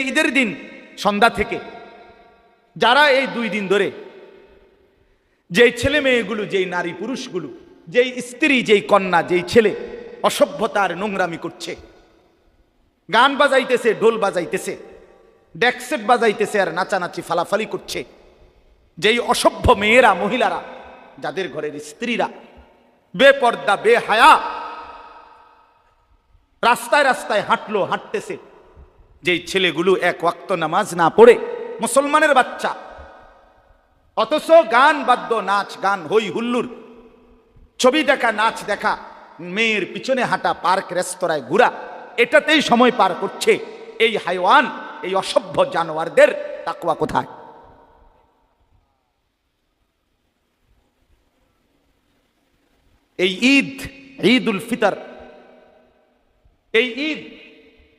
ঈদের দিন, সন্ধ্যা থেকে, যারা এই দুই দিন ধরে, যেই ছেলে মেয়েগুলো, যেই নারী পুরুষগুলো, যেই স্ত্রী, যেই কন্যা, যেই ছেলে, অসভ্যতার নোংরামি করছে, গান বাজাইতেছে, ঢোল বাজাইতেছে ডেকসেট বাজাইতেছে আর নাচানাচি ফালাফালি করছে, যেই অসভ্য মেয়েরা, মহিলারা, যাদের ঘরের স্ত্রীরা, বেপর্দা, বেহায়া, রাস্তায় রাস্তায় হাঁটলো, হাঁটতেছে যেই ছেলেগুলো এক ওয়াক্ত নামাজ না পড়ে, মুসলমানের বাচ্চা, অথচ গান বাদ্য, নাচ, গান, হই হুল্লুর, ছবি দেখা, নাচ দেখা, মেয়ের পিছনে হাঁটা, পার্ক, রেস্তোরাঁয় ঘুরা, এটাতেই সময় পার করছে। এই হাইওয়ান, এই অসভ্য জানোয়ারদের তাকুয়া কোথায়? এই ঈদ ঈদ উল ফিতর, এই ঈদ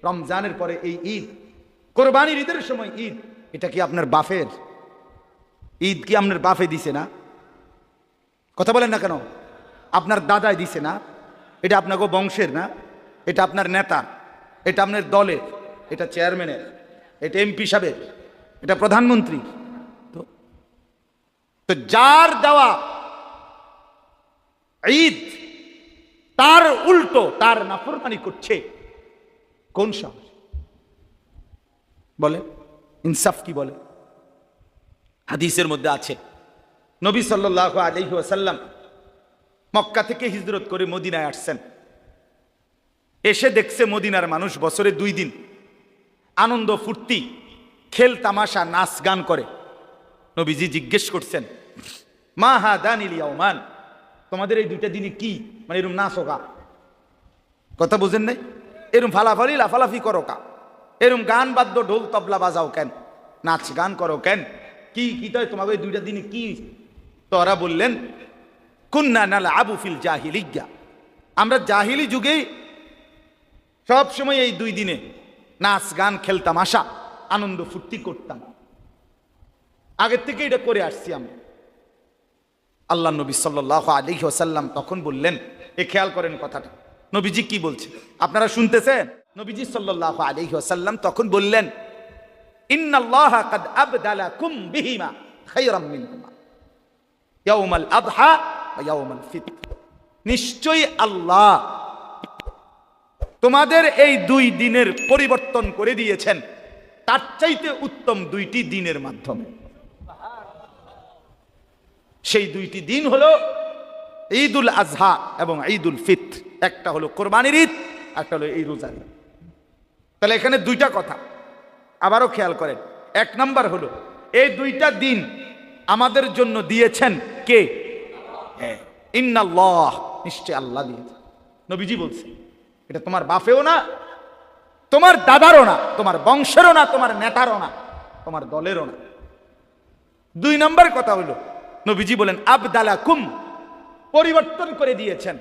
রমজানের পরে এই ঈদ, কোরবানির ঈদের সময় ঈদ, এটা কি আপনার বাফের? ঈদ কি আপনার বাফে দিছে না? কথা বলেন না কেন? আপনার দাদাই দিছে না? এটা আপনাকে বংশের না? এটা আপনার নেতা? এটা আপনার দলের? এটা চেয়ারম্যানের? এটা এমপি সাহেবের? এটা প্রধানমন্ত্রী? তো তো যার দেওয়া ঈদ, তার উল্টো, তার নাফরমানি করছে। কোন সাহস বলে, ইনসাফ কি বলে? হাদিসের মধ্যে আছে, নবী সাল্লাহ আলহি ওয়াসাল্লাম মক্কা থেকে হিজরত করে মদিনায় আসছেন। এসে দেখছে মদিনার মানুষ বছরে দুই দিন আনন্দ, ফুর্তি, খেল, তামাশা, নাচ, গান করে। নবীজি জিজ্ঞেস করছেন, মা হা দানিল ইয়াউমান তোমাদের এই দুইটা দিনই কি? মানে এরম নাচ হোকা কথা বোঝেন নাই? এরম ফালাফালি, লাফালাফি করো কা। এরম গান বাদ্য ঢোল তবলা বাজাও কেন? নাচ গান করো কেন? কি কি তাই তোমাকে দুইটা দিনে কি তোরা বললেন? কুন্না নালা আবু ফিল জাহিলিজ্ঞা আমরা জাহিলি যুগেই সব সময় এই দুই দিনে নাচ গান খেলতাম, আশা, আনন্দ ফুর্তি করতাম। আগের থেকে এটা করে আসছি আমরা আল্লাহ নবী সাল্লাহ আলী তখন বললেন, এ খেয়াল করেন কথাটা। নবীজি কি বলছে আপনারা শুনতেছেন? নবীজি সাল্লাহ আলী ওসাল্লাম তখন বললেন নিশ্চয়ই আল্লাহ তোমাদের এই দুই দিনের পরিবর্তন করে দিয়েছেন। তার চাইতে উত্তম দুইটি দিনের মাধ্যমে। সেই দুইটি দিন হলো ঈদ উল আজহা এবং ঈদ উল ফিত্র। একটা হলো কোরবানির ঈদ একটা হলো এই রোজার ঈদ। তাহলে এখানে দুইটা কথা। আবারও খেয়াল করেন এক নাম্বার হলো এই দুইটা দিন আমাদের জন্য দিয়েছেন কে? হ্যাঁ, ইন্নাল্লাহ নিশ্চয় আল্লাহ দিয়েছে নবীজি বলছে এটা তোমার বাপেও না তোমার দাদারও না তোমার বংশেরও না তোমার নেতারও না তোমার দলেরও না। দুই নম্বর কথা হলো নবীজি বলেন আবদালা কুম পরিবর্তন করে দিয়েছেন।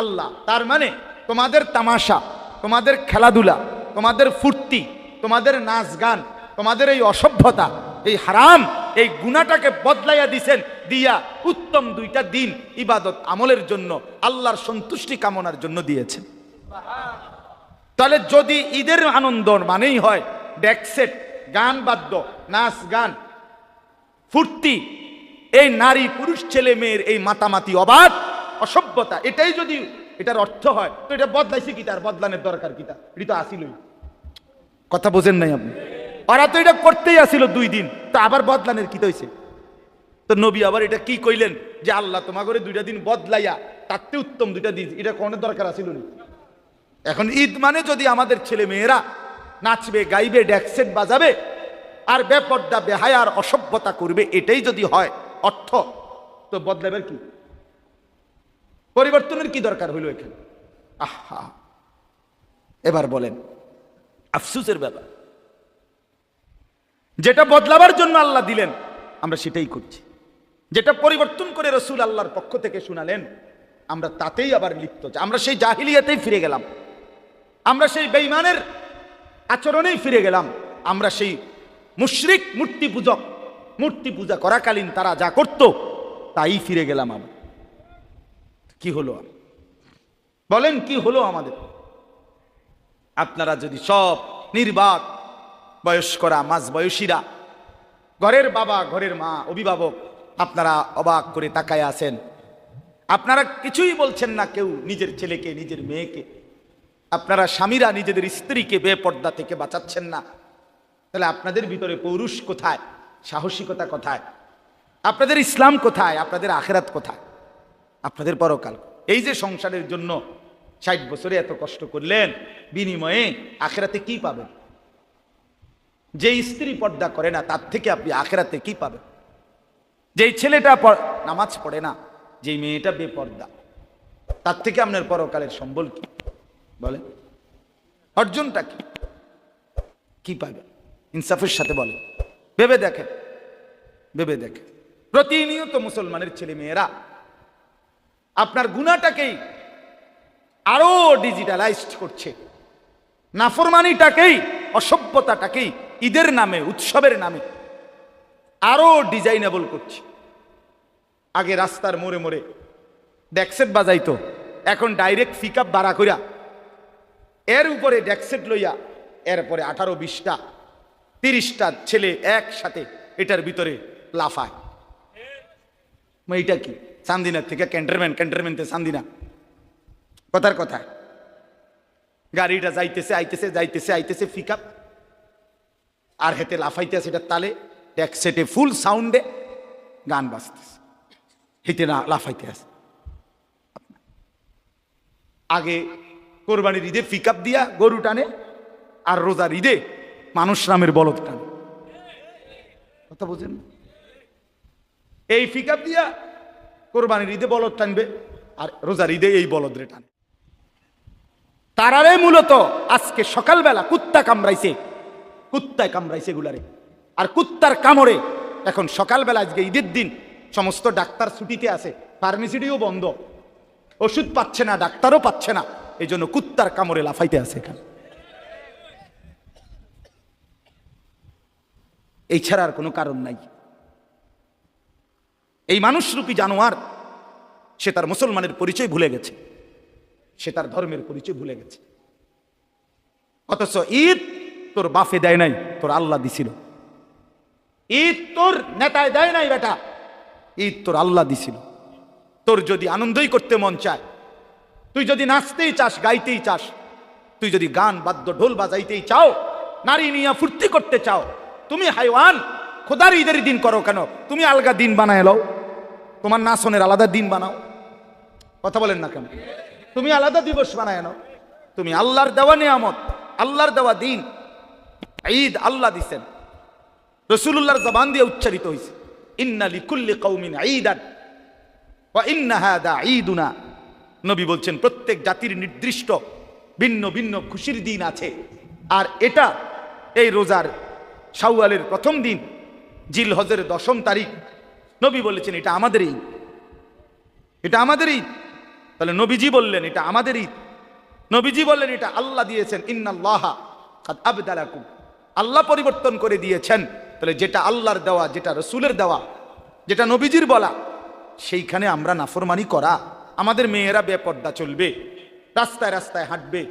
আল্লাহ, তার মানে তোমাদের তামাশা, তোমাদের খেলাধুলা, তোমাদের ফুর্তি, তোমাদের নাচ গান, তোমাদের এই অসভ্যতা, এই হারাম, এই গুণাটাকে বদলাইয়া দিছেন, দিয়া উত্তম দুইটা দিন ইবাদত আমলের জন্য, আল্লাহর সন্তুষ্টি কামনার জন্য দিয়েছেন। তাহলে যদি ঈদের আনন্দ মানেই হয় ডেকসেট গান বাদ্য, নাচ গান, ফুর্তি এই নারী পুরুষ ছেলে মেয়ের এই মাতামাতি অবাধ, অসভ্যতা, এটাই যদি এটার অর্থ হয়, তো এটা বদলাইছে কি তার? বদলানের দরকার কি তা এটি তো আসিলই। কথা বোঝেন নাই আপনি? ওরা তো এটা করতেই আসিল দুই দিন, তো আবার বদলানের কি হয়েছে তো নবী আবার এটা কি কইলেন? যে আল্লাহ তোমা করে দুইটা দিন বদলাইয়া তাতে উত্তম দুইটা দিন, এটা কোনো দরকার আসিল না। এখন ঈদ মানে যদি আমাদের ছেলে মেয়েরা নাচবে, গাইবে ড্যাকসেট বাজাবে, আর বেপর্দা বেহায়ার অসভ্যতা করবে, এটাই যদি হয় অর্থ। তো বদলাবের কি? পরিবর্তনের কি দরকার হইল এখানে? আহা। এবার বলেন, আফসুসের ব্যাপার। যেটা বদলাবার জন্য আল্লাহ দিলেন, আমরা সেটাই করছি। যেটা পরিবর্তন করে রসুল আল্লাহর পক্ষ থেকে শুনালেন, আমরা তাতেই আবার লিপ্ত। আমরা সেই জাহিলিয়াতেই ফিরে গেলাম। আমরা সেই বেইমানের আচরণেই ফিরে গেলাম। আমরা সেই মুশরিক মূর্তি পূজক মূর্তি পূজা করাকালীন তারা যা করত, তাই ফিরে গেলাম আমরা। কি হলো? বলেন, কি হলো আমাদের? আপনারা যদি সব নির্বাক, বয়স্করা, মাঝ বয়সীরা, ঘরের বাবা, ঘরের মা, অভিভাবক, আপনারা অবাক করে তাকায় আছেন। আপনারা কিছুই বলছেন না কেউ নিজের ছেলেকে, নিজের মেয়েকে। আপনারা স্বামীরা নিজেদের স্ত্রীকে, বেপর্দা থেকে বাঁচাচ্ছেন না। তাহলে আপনাদের ভিতরে পৌরুষ কোথায়? সাহসিকতা কোথায়? আপনাদের ইসলাম কোথায়? আপনাদের আখেরাত কোথায়? আপনাদের পরকাল এই যে সংসারের জন্য ষাট বছরে এত কষ্ট করলেন, বিনিময়ে আখেরাতে কি পাবেন? যে স্ত্রী পর্দা করে না, তার থেকে আপনি আখেরাতে কি পাবেন? যেই ছেলেটা নামাজ পড়ে না, যেই মেয়েটা বেপর্দা, তার থেকে আপনার পরকালের সম্বল কি? বলে অর্জনটা কি? কি পাবেন? ইনসাফের সাথে বলে ভেবে দেখেন ভেবে দেখেন। প্রতিনিয়ত মুসলমানের ছেলে মেয়েরা আপনার গুণাটাকেই আরও ডিজিটালাইজড করছে। নাফরমানিটাকেই, অসভ্যতাটাকেই ঈদের নামে, উৎসবের নামে আরও ডিজাইনেবল করছে। আগে রাস্তার মোড়ে মোড়ে ড্যাকসেট বাজাইতো, এখন ডাইরেক্ট পিক আপ বাড়া করিয়া এর উপরে ড্যাকসেট লইয়া এরপরে আঠারো বিশটা তিরিশটা ছেলে একসাথে এটার ভিতরে লাফায়। মা, এইটা কি? চান্দিনার থেকে ক্যান্টারম্যান ক্যান্টারম্যানতে চান্দিনা কথার কথা গাড়িটা যাইতেছে আইতেছে যাইতেছে আইতেছে পিক আর হেতে লাফাইতে এটার তালে। ড্যাকসেটে ফুল সাউন্ডে গান বাজতেছে। হেতে না লাফাইতে আছে। আগে কোরবানির ঈদে পিক দিয়া গরু টানে আর রোজার ঈদে মানুষ নামের বলদ টানে কথা বুঝেন? এই পিক দিয়া কোরবানির ঈদে বলদ টানবে, আর রোজার ঈদে এই বলদ রে টানে তারারে মূলত আজকে সকালবেলা কুত্তা কামড়াইছে, কুত্তায় কামড়াইছে গুলারে আর কুত্তার কামড়ে এখন সকালবেলা আজকে ঈদের দিন সমস্ত ডাক্তার ছুটিতে আছে, ফার্মেসিটিও বন্ধ। ওষুধ পাচ্ছে না, ডাক্তারও পাচ্ছে না এই জন্য কুত্তার কামড়ে লাফাইতে আছে এখানে। এই ছাড়া আর কোনো কারণ নাই। এই মানুষরূপী জানোয়ার, সে তার মুসলমানের পরিচয় ভুলে গেছে। সে তার ধর্মের পরিচয় ভুলে গেছে। অথচ ঈদ তোর বাফে দেয় নাই, তোর আল্লাহ দিছিল। ঈদ তোর নেতায় দেয় নাই বেটা, ঈদ তোর আল্লাহ দিছিল। তোর যদি আনন্দই করতে মন চায়, তুই যদি নাচতেই চাস, গাইতেই চাস, তুই যদি গান, বাদ্য, ঢোল বাজাইতেই চাও, নারী নিয়ে ফুর্তি করতে চাও তুমি হাইওয়ান, খোদার ঈদের দিন করো কেন? তুমি আলগা দিন বানায় লও। তোমার নাচনের আলাদা দিন বানাও। কথা বলেন না কেন? তুমি আলাদা দিবস বানায় নাও। তুমি আল্লাহর দেওয়া নিয়ামত, আল্লাহর দেওয়া দিন, ঈদ আল্লাহ দিছেন। রসুল্লাহর জবান দিয়ে উচ্চারিত হয়েছে ইন্না লিকুল্লি কৌমিন ঈদান, ওয়া ইন্না হাদা ঈদুনা। নবী বলছেন, প্রত্যেক জাতির নির্দিষ্ট ভিন্ন ভিন্ন খুশির দিন আছে। আর এটা এই রোজার শাওয়ালের প্রথম দিন জিল হজের দশম তারিখ, নবী বলেছেন, এটা আমাদের ঈদ। এটা আমাদের ঈদ? তাহলে নবীজি বললেন, এটা আমাদের ঈদ। নবীজি বললেন, এটা আল্লাহ দিয়েছেন। ইন্নাল্লাহা আল্লাহ পরিবর্তন করে দিয়েছেন। তাহলে যেটা আল্লাহর দেওয়া, যেটা রসুলের দেওয়া, যেটা নবীজির বলা, সেইখানে আমরা নাফরমানি করা। আমাদের মেয়েরা বেপর্দা চলবে, রাস্তায় রাস্তায় হাঁটবে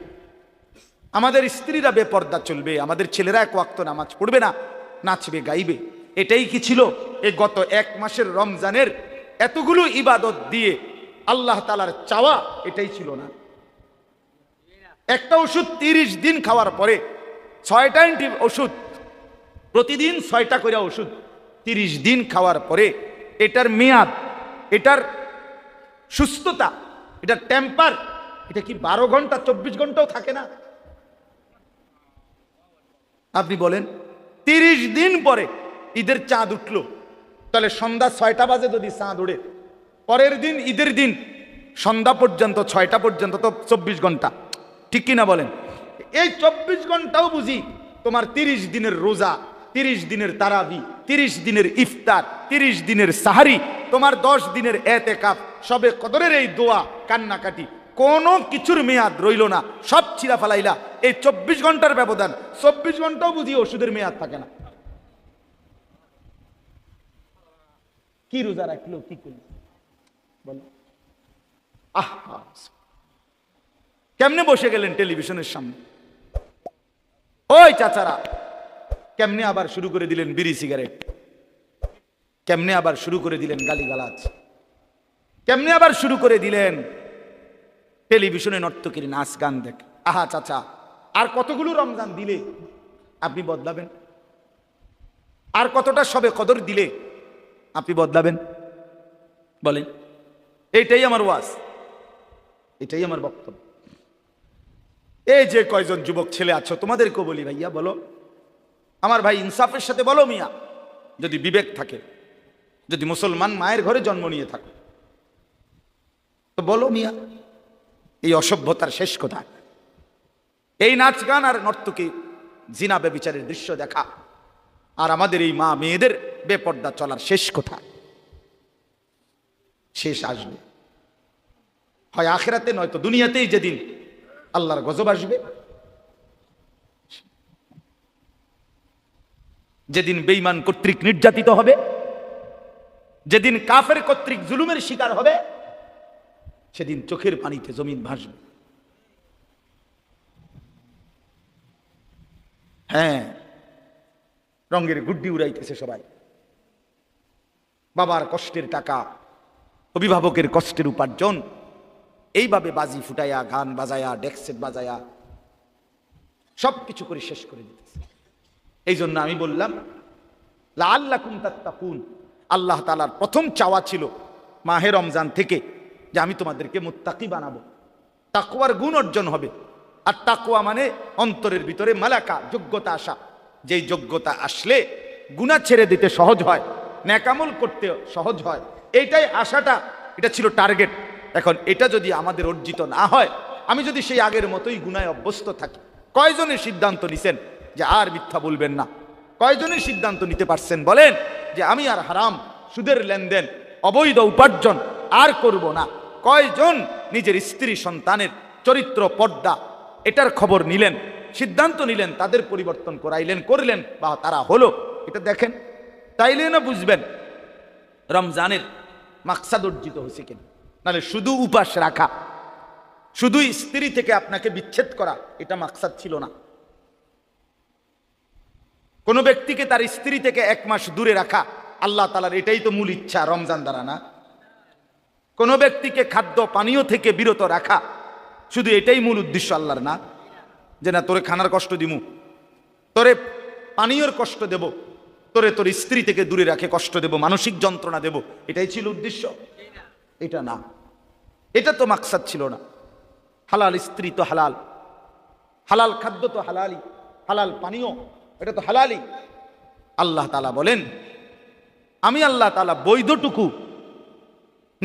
আমাদের স্ত্রীরা বেপর্দা চলবে, আমাদের ছেলেরা এক ওয়াক্ত নামাজ পড়বে না, নাচবে, গাইবে। এটাই কি ছিল? এই গত এক মাসের রমজানের এতগুলো ইবাদত দিয়ে আল্লাহ তালার চাওয়া, এটাই ছিল না। একটা ওষুধ তিরিশ দিন খাওয়ার পরে ছয়টা ওষুধ, প্রতিদিন ছয়টা করে ওষুধ তিরিশ দিন খাওয়ার পরে এটার মেয়াদ, এটার সুস্থতা, এটার টেম্পার এটা কি বারো ঘণ্টা, চব্বিশ ঘন্টাও থাকে না? আপনি বলেন, তিরিশ দিন পরে ঈদের চাঁদ উঠল। তাহলে সন্ধ্যা ছয়টা বাজে যদি চাঁদ উড়ে পরের দিন, ঈদের দিন, সন্ধ্যা পর্যন্ত, ছয়টা পর্যন্ত তো চব্বিশ ঘণ্টা। ঠিক কিনা বলেন? এই চব্বিশ ঘন্টাও বুঝি তোমার তিরিশ দিনের রোজা, তিরিশ দিনের তারাবি, তিরিশ দিনের ইফতার, তিরিশ দিনের সাহারি, তোমার দশ দিনের এতে কাপ সবে কদরের এই দোয়া, কান্নাকাটি কোনো কিছুর মেয়াদ রইল না। সব ছিঁড়া ফেলাইলা। এই চব্বিশ ঘণ্টার ব্যবধান। চব্বিশ ঘন্টাও বুঝি ওষুধের মেয়াদ থাকে না। কি রোজা রাখল, কি করল? বলো। আহা কেমনে বসে গেলেন টেলিভিশনের সামনে? ওই চাচারা, কেমনে আবার শুরু করে দিলেন বিড়ি সিগারেট? কেমনে আবার শুরু করে দিলেন গালিগালাজ? কেমনে আবার শুরু করে দিলেন টেলিভিশনে নর্তকীর নাচ গান দেখ। আহা, চাচা, আর কতগুলো রমজান দিলে? আপনি বদলাবেন। আর কতটা সবে কদর দিলে? আপনি বদলাবেন। বলেন, এইটাই আমার ওয়াজ। এটাই আমার বক্তব্য। এই যে কয়জন যুবক ছেলে আছো তোমাদেরকেও বলি ভাইয়া, বলো। আমার ভাই ইনসাফের সাথে বলো মিয়া, যদি বিবেক থাকে, যদি মুসলমান মায়ের ঘরে জন্ম নিয়ে থাকো। তো বলো মিয়া। এই অসভ্যতার শেষ কোথায় এই নাচ গান আর নর্তকী জিনা বেবিচারের দৃশ্য দেখা। আর আমাদের এই মা মেয়েদের বেপর্দা চলার শেষ কোথায় শেষ আসবে। হয় আখেরাতে, নয়তো দুনিয়াতেই যেদিন আল্লাহর গজব আসবে। যেদিন বেইমান কর্তৃক নির্যাতিত হবে। যেদিন কাফের কর্তৃক জুলুমের শিকার হবে। সেদিন চোখের পানিতে জমিন ভাসবে। হ্যাঁ রঙের গুড্ডি উড়াইতেছে সবাই। বাবার কষ্টের টাকা, অভিভাবকের কষ্টের উপার্জন, এইভাবে বাজি ফুটাইয়া, গান বাজায়া ডেক্সেট বাজায়া সব কিছু করে শেষ করে দিতেছে। এই জন্য আমি বললাম লাল্লাকুম তাত্তাকুন। আল্লাহ তালার প্রথম চাওয়া ছিল মাহে রমজান থেকে যে আমি তোমাদেরকে মুত্তাকি বানাবো। তাকুয়ার গুণ অর্জন হবে। আর তাকুয়া মানে অন্তরের ভিতরে মালাকা, যোগ্যতা আসা। যেই যোগ্যতা আসলে গুণা ছেড়ে দিতে সহজ হয়, ন্যাকামল করতে সহজ হয়। এইটাই আশাটা, এটা ছিল টার্গেট। এখন এটা যদি আমাদের অর্জিত না হয়, আমি যদি সেই আগের মতোই গুনায় অভ্যস্ত থাকি, কয়জনের সিদ্ধান্ত নিছেন যে আর মিথ্যা বলবেন না? কয়জনের সিদ্ধান্ত নিতে পারছেন বলেন যে আমি আর হারাম, সুদের লেনদেন, অবৈধ উপার্জন আর করব না? কয়জন নিজের স্ত্রী সন্তানের চরিত্র, পর্দা এটার খবর নিলেন, সিদ্ধান্ত নিলেন, তাদের পরিবর্তন করাইলেন, করলেন বা তারা হলো? এটা দেখেন। তাইলে না বুঝবেন রমজানের মাকসাদ অর্জিত হয়েছে কিনা? নাহলে শুধু উপাস রাখা, শুধু স্ত্রী থেকে আপনাকে বিচ্ছেদ করা, এটা মাকসাদ ছিল না। কোনো ব্যক্তিকে তার স্ত্রী থেকে এক মাস দূরে রাখা, আল্লাহ তালার এটাই তো মূল ইচ্ছা রমজান দ্বারা না? কোনো ব্যক্তিকে খাদ্য পানীয় থেকে বিরত রাখা, শুধু এটাই মূল উদ্দেশ্য আল্লাহর না? যে না, তোরে খানার কষ্ট দিমু, তোরে পানীয়র কষ্ট দেব, তোরে তোর স্ত্রী থেকে দূরে রাখে কষ্ট দেব, মানসিক যন্ত্রণা দেব, এটাই ছিল উদ্দেশ্য। এটা না। এটা তো মাকসাদ ছিল না। হালাল স্ত্রী তো হালাল হালাল খাদ্য তো হালালি হালাল পানীয় এটা তো হালালি আল্লাহ তালা বলেন, আমি আল্লাহ তালা বৈধটুকু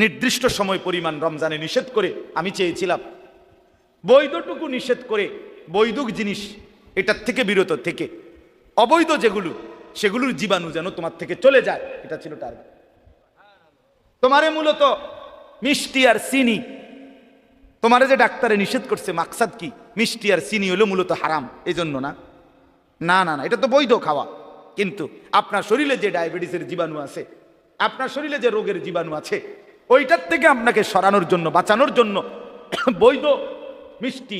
নির্দিষ্ট সময় পরিমাণ রমজানে নিষেধ করে আমি চেয়েছিলাম। বৈধটুকু নিষেধ করে বৈধক জিনিস এটার থেকে বিরত থেকে, অবৈধ যেগুলো, সেগুলোর জীবাণু যেন তোমার থেকে চলে যায়, এটা ছিল টার্গেট তোমারে মূলত মিষ্টি আর চিনি, তোমারে যে ডাক্তারে নিষেধ করছে মাকসাদ কি? মিষ্টি আর চিনি হলো মূলত হারাম এই জন্য না। না না না, এটা তো বৈধ খাওয়া। কিন্তু আপনার শরীরে যে ডায়াবেটিসের জীবাণু আছে, আপনার শরীরে যে রোগের জীবাণু আছে ওইটার থেকে আপনাকে সরানোর জন্য, বাঁচানোর জন্য বৈধ মিষ্টি,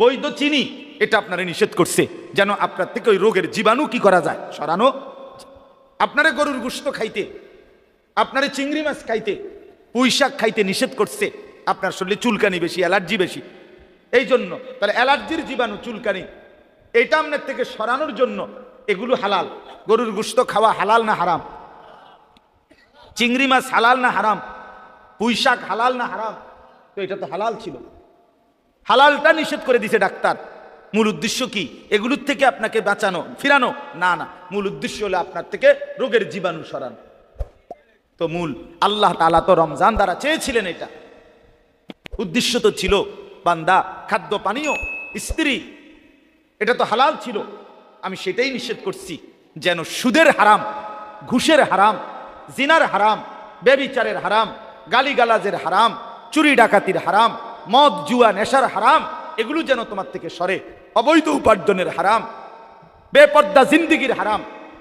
বৈধ চিনি, এটা আপনারা নিষেধ করছে, যেন আপনার থেকে ওই রোগের জীবাণু কি করা যায়? সরানো। আপনারা গরুর গুস্ত খাইতে, আপনারা চিংড়ি মাছ খাইতে, পুঁই শাক খাইতে নিষেধ করছে, আপনার শরীরে চুলকানি বেশি, অ্যালার্জি বেশি। এই জন্য তাহলে অ্যালার্জির জীবাণু, চুলকানি, এটা আপনার থেকে সরানোর জন্য এগুলো হালাল। গরুর গুস্ত খাওয়া হালাল না হারাম? চিংড়ি মাছ হালাল না হারাম? পুঁই শাক হালাল না হারাম? তো এটা তো হালাল ছিল হালালটা নিষেধ করে দিছে ডাক্তার। মূল উদ্দেশ্য কি? এগুলোর থেকে আপনাকে বাঁচানো, ফিরানো? না না। মূল উদ্দেশ্য হলো আপনার থেকে রোগের জীবাণু সরানো। তো মূল, আল্লাহ তালা তো রমজান দ্বারা চেয়েছিলেন এটা। উদ্দেশ্য তো ছিল, বান্দা, খাদ্য পানীয়, স্ত্রী, এটা তো হালাল ছিল। আমি সেটাই নিষেধ করছি, যেন সুদের হারাম, ঘুষের হারাম, জিনার হারাম, বেবিচারের হারাম গালিগালাজের হারাম, চুরি ডাকাতির হারাম, মদ, জুয়া, নেশার হারাম, এগুলো যেন তোমার থেকে সরে। অবৈধ উপার্জনের হারাম, বেপর্দা জিন্দিগির হারাম,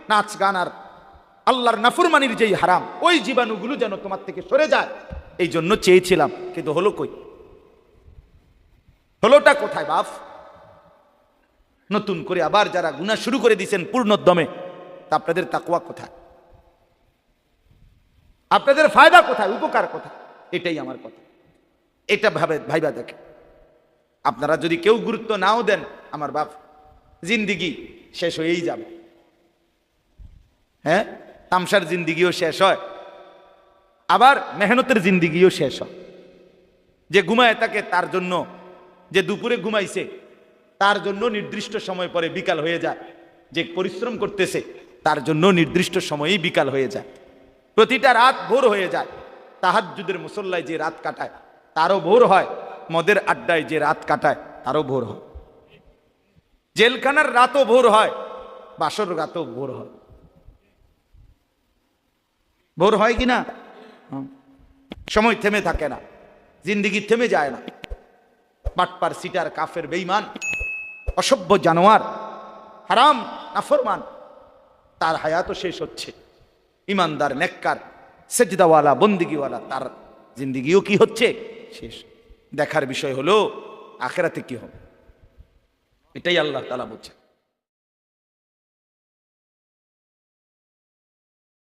নাচ গান আর আল্লাহর নাফুরমানির যেই হারাম, ওই জীবাণুগুলো যেন তোমার থেকে সরে যায়। এই জন্য চেয়েছিলাম, কিন্তু হলো কই? হলোটা কোথায় বাপ? নতুন করে আবার যারা গুণা শুরু করে দিয়েছেন পূর্ণোদ্যমে, তা আপনাদের তাকুয়া কোথায়? আপনাদের ফায়দা কোথায়? উপকার কোথায়? এটাই আমার কথা। এটা ভাবে, ভাইবা দেখে। আপনারা যদি কেউ গুরুত্ব নাও দেন, আমার বাপ জিন্দিগি শেষ হয়েই যাবে। হ্যাঁ? তামসার জিন্দিগিও শেষ হয়। আবার মেহনতের জিন্দিগিও শেষ হয়। যে ঘুমায় তাকে তার জন্য, যে দুপুরে ঘুমাইছে, তার জন্য নির্দিষ্ট সময় পরে বিকাল হয়ে যায়। যে পরিশ্রম করতেছে, তার জন্য নির্দিষ্ট সময়েই বিকাল হয়ে যায়। প্রতিটা রাত ভোর হয়ে যায়। তাহাজ্জুদের মুসল্লায় যে রাত কাটায়, তারও ভোর হয়। মদের আড্ডায় যে রাত কাটায়, তারও ভোর হয়। জেলখানার রাতও ভোর হয়, বাসর রাতও ভোর হয়। ভোর হয় কি না। সময় থেমে থাকে না, জিন্দিগি থেমে যায় না। বাটপার, সিটার, কাফের বেইমান অসভ্য জানোয়ার, হারাম, নাফরমান, তার হায়াতও শেষ হচ্ছে। ইমানদার, নেককার, সেজদাওয়ালা, বন্দিগিওয়ালা, তার জিন্দিগিও কি হচ্ছে? শেষ। দেখার বিষয় হলো, আখেরাতে কি হবে? এটাই আল্লাহ তালা বলছে